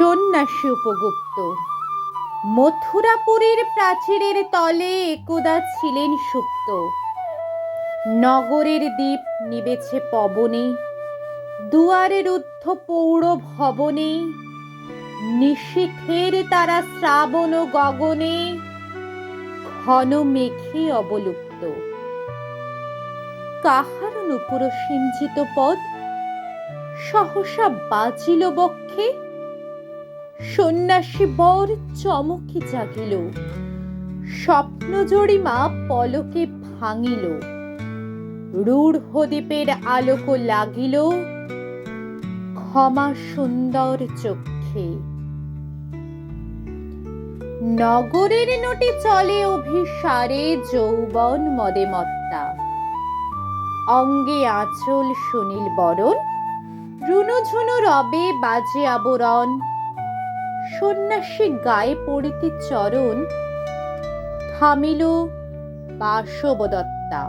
সন্ন্যাসী উপগুপ্ত। মথুরাপুরীর প্রাচীরের তলে একদা ছিলেন সুপ্ত। নগরের দ্বীপ নিবেছে পবনে, দুয়ারে রুদ্ধ পৌর ভবনে নিশীথের তারা শ্রাবণ ও গগনে, ঘন মেঘে অবলুপ্ত। কাহার নুপুর সিঞ্চিত পদ? সহসা বাজিল বক্ষে সন্ন্যাসী বর চমকে জাগিল। স্বপ্ন জড়িমা পলকে ভাঙিল। রূঢ় দ্বীপের আলোক লাগিল ক্ষমা সুন্দর চক্ষে। নগরের নটি চলে অভিসারে যৌবন মদে মত্তা। অঙ্গে আঁচল সুনীল বরণ, রুনুঝুনু রবে বাজে আবরণ। সন্ন্যাসী গায়ে পড়িতে চরণ থামিল বাসবদত্তা